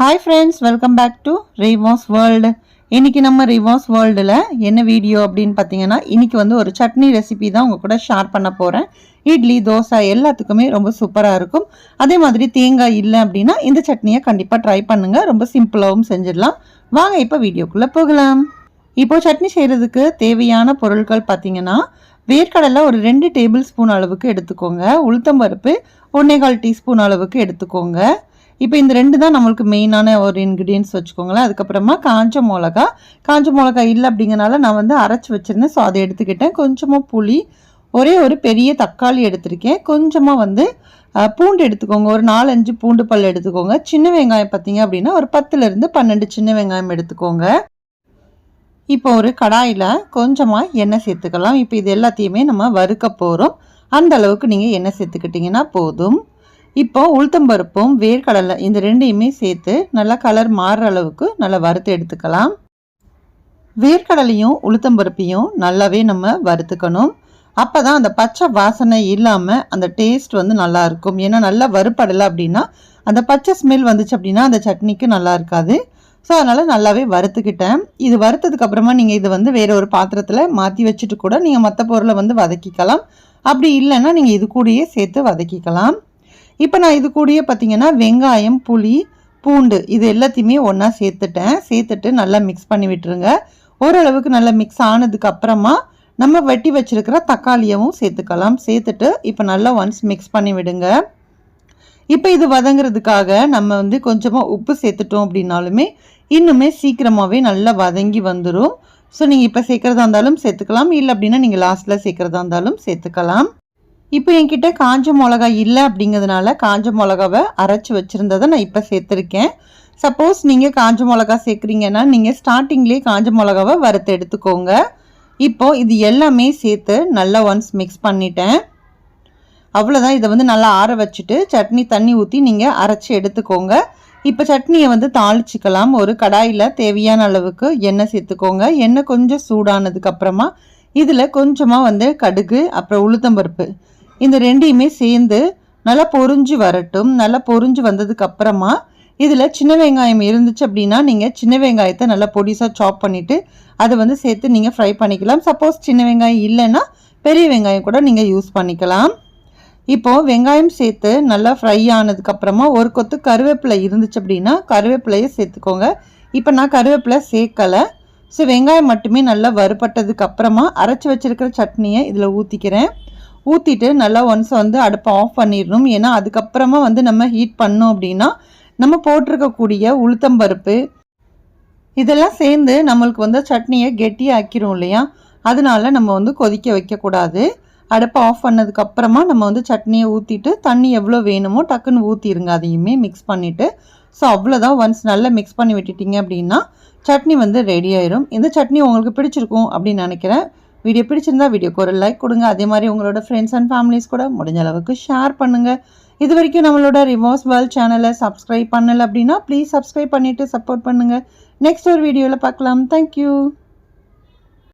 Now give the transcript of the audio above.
Hi friends welcome back to Rivas world இன்றைக்கி நம்ம ரிவாஸ் வேர்ல்டில் என்ன வீடியோ அப்படின்னு பார்த்தீங்கன்னா இன்னைக்கு வந்து ஒரு சட்னி ரெசிபி தான் உங்கள் கூட ஷேர் பண்ண போகிறேன் இட்லி தோசை எல்லாத்துக்குமே ரொம்ப சூப்பராக இருக்கும். அதே மாதிரி தேங்காய் இல்லை அப்படின்னா இந்த சட்னியை கண்டிப்பாக ட்ரை பண்ணுங்கள் ரொம்ப சிம்பிளாகவும் செஞ்சிடலாம். வாங்க இப்போ வீடியோக்குள்ளே போகலாம். இப்போது சட்னி செய்கிறதுக்கு தேவையான பொருட்கள் பார்த்தீங்கன்னா வேர்க்கடலை ஒரு ரெண்டு டேபிள் ஸ்பூன் அளவுக்கு எடுத்துக்கோங்க. உளுத்தம்பருப்பு ஒன்றேகால் டீஸ்பூன் அளவுக்கு எடுத்துக்கோங்க. இப்போ இந்த ரெண்டு தான் நம்மளுக்கு மெயினான ஒரு இன்க்ரீடியன்ஸ் வச்சுக்கோங்களேன். அதுக்கப்புறமா காஞ்ச மிளகா. காஞ்ச மிளகா இல்லை அப்படிங்கிறனால நான் வந்து அரைச்சி வச்சுருந்தேன். ஸோ அதை எடுத்துக்கிட்டேன். கொஞ்சமாக புளி ஒரே ஒரு பெரிய தக்காளி எடுத்திருக்கேன். கொஞ்சமாக வந்து பூண்டு எடுத்துக்கோங்க. ஒரு நாலஞ்சு பூண்டு பல் எடுத்துக்கோங்க. சின்ன வெங்காயம் பார்த்தீங்க அப்படின்னா ஒரு பத்துலேருந்து பன்னெண்டு சின்ன வெங்காயம் எடுத்துக்கோங்க. இப்போ ஒரு கடாயில் கொஞ்சமாக எண்ணெய் சேர்த்துக்கலாம். இப்போ இது எல்லாத்தையுமே நம்ம வறுக்க போகிறோம் அந்த அளவுக்கு நீங்கள் எண்ணெய் சேர்த்துக்கிட்டிங்கன்னா போதும். இப்போ உளுத்தம்பருப்பும் வேர்க்கடலை இந்த ரெண்டையுமே சேர்த்து நல்லா கலர் மாறுற அளவுக்கு நல்லா வறுத்து எடுத்துக்கலாம். வேர்க்கடலையும் உளுத்தம்பருப்பையும் நல்லாவே நம்ம வறுத்துக்கணும். அப்போ தான் அந்த பச்சை வாசனை இல்லாமல் அந்த டேஸ்ட் வந்து நல்லா இருக்கும். ஏன்னா நல்லா வறுப்படலை அப்படின்னா அந்த பச்சை ஸ்மெல் வந்துச்சு அப்படின்னா அந்த சட்னிக்கு நல்லா இருக்காது. ஸோ அதனால் நல்லாவே வறுத்துக்கிட்டேன். இது வறுத்ததுக்கு அப்புறமா நீங்கள் இது வந்து வேறு ஒரு பாத்திரத்தில் மாற்றி வச்சுட்டு கூட நீங்கள் மற்ற பொருளை வந்து வதக்கிக்கலாம். அப்படி இல்லைன்னா நீங்கள் இது கூடயே சேர்த்து வதக்கிக்கலாம். இப்போ நான் இது கூடயே பார்த்தீங்கன்னா வெங்காயம் புளி பூண்டு இது எல்லாத்தையுமே ஒன்றா சேர்த்துட்டேன். சேர்த்துட்டு நல்லா மிக்ஸ் பண்ணி விட்டுருங்க. ஓரளவுக்கு நல்லா மிக்ஸ் ஆனதுக்கு அப்புறமா நம்ம வெட்டி வச்சுருக்கிற தக்காளியவும் சேர்த்துக்கலாம். சேர்த்துட்டு இப்போ நல்லா ஒன்ஸ் மிக்ஸ் பண்ணி விடுங்க. இப்போ இது வதங்குறதுக்காக நம்ம வந்து கொஞ்சமாக உப்பு சேர்த்துட்டோம் அப்படின்னாலுமே இன்னுமே சீக்கிரமாகவே நல்லா வதங்கி வந்துடும் ஸோ நீங்கள் இப்போ சேர்க்குறதா இருந்தாலும் சேர்த்துக்கலாம். இல்லை அப்படின்னா நீங்கள் லாஸ்ட்டில் சேர்க்குறதா இருந்தாலும் சேர்த்துக்கலாம். இப்போ என்கிட்ட காஞ்ச மிளகாய் இல்லை அப்படிங்கிறதுனால காஞ்ச மிளகாவை அரைச்சி வச்சுருந்ததை நான் இப்போ சேர்த்துருக்கேன். சப்போஸ் நீங்கள் காஞ்ச மிளகா சேர்க்குறீங்கன்னா நீங்கள் ஸ்டார்டிங்லேயே காஞ்ச மிளகாவை வறுத்து எடுத்துக்கோங்க. இப்போ இது எல்லாமே சேர்த்து நல்லா ஒன்ஸ் மிக்ஸ் பண்ணிட்டேன். அவ்வளோதான் இதை வந்து நல்லா ஆற வச்சுட்டு சட்னி தண்ணி ஊற்றி நீங்கள் அரைச்சி எடுத்துக்கோங்க. இப்போ சட்னியை வந்து தாளிச்சிக்கலாம். ஒரு கடாயில் தேவையான அளவுக்கு எண்ணெய் சேர்த்துக்கோங்க. எண்ணெய் கொஞ்சம் சூடானதுக்கப்புறமா இதில் கொஞ்சமாக வந்து கடுகு அப்புறம் உளுத்தம்பருப்பு. இந்த ரெண்டையுமே சேர்ந்து நல்லா பொறிஞ்சு வரட்டும். நல்லா பொறிஞ்சு வந்ததுக்கு அப்புறமா இதில் சின்ன வெங்காயம் இருந்துச்சு அப்படின்னா நீங்கள் சின்ன வெங்காயத்தை நல்லா பொடிசாக சாப் பண்ணிவிட்டு அதை வந்து சேர்த்து நீங்கள் ஃப்ரை பண்ணிக்கலாம். சப்போஸ் சின்ன வெங்காயம் இல்லைன்னா பெரிய வெங்காயம் கூட நீங்கள் யூஸ் பண்ணிக்கலாம். இப்போது வெங்காயம் சேர்த்து நல்லா ஃப்ரை ஆனதுக்கப்புறமா ஒரு கொத்து கருவேப்பிலை இருந்துச்சு அப்படின்னா கருவேப்பிலையை சேர்த்துக்கோங்க. இப்போ நான் கருவேப்பிலை சேர்க்கலை. ஸோ வெங்காயம் மட்டுமே நல்லா வறுபட்டதுக்கு அப்புறமா அரைச்சி வச்சிருக்கிற சட்னியை இதில் ஊற்றிக்கிறேன் ஊற்றிட்டு நல்லா ஒன்ஸ் வந்து அடுப்பை ஆஃப் பண்ணிடணும். ஏன்னா அதுக்கப்புறமா வந்து நம்ம ஹீட் பண்ணோம் அப்படின்னா நம்ம போட்டிருக்கக்கூடிய உளுத்தம்பருப்பு இதெல்லாம் சேர்ந்து நம்மளுக்கு வந்து சட்னியை கெட்டியாக்கிரும் இல்லையா? அதனால நம்ம வந்து கொதிக்க வைக்கக்கூடாது. அடுப்பை ஆஃப் பண்ணதுக்கப்புறமா நம்ம வந்து சட்னியை ஊற்றிட்டு தண்ணி எவ்வளோ வேணுமோ டக்குன்னு ஊற்றிடுங்க அதையுமே மிக்ஸ் பண்ணிவிட்டு ஸோ அவ்வளோதான் ஒன்ஸ் நல்லா மிக்ஸ் பண்ணி விட்டுட்டீங்க அப்படின்னா சட்னி வந்து ரெடி ஆயிரும். இந்த சட்னி உங்களுக்கு பிடிச்சிருக்கும் அப்படின்னு நினைக்கிறேன். வீடியோ பிடிச்சிருந்தா வீடியோக்கு ஒரு லைக் கொடுங்க. அதே மாதிரி உங்களோட ஃப்ரெண்ட்ஸ் அண்ட் ஃபேமிலிஸ் கூட முடிஞ்ச அளவுக்கு ஷேர் பண்ணுங்கள் இது வரைக்கும் நம்மளோட ரிவர்ஸ் வேர்ல்ட் சேனலை சப்ஸ்கிரைப் பண்ணலை அப்படின்னா ப்ளீஸ் சப்ஸ்கிரைப் பண்ணிவிட்டு சப்போர்ட் பண்ணுங்கள் நெக்ஸ்ட் ஒரு வீடியோவில் பார்க்கலாம். தேங்க்யூ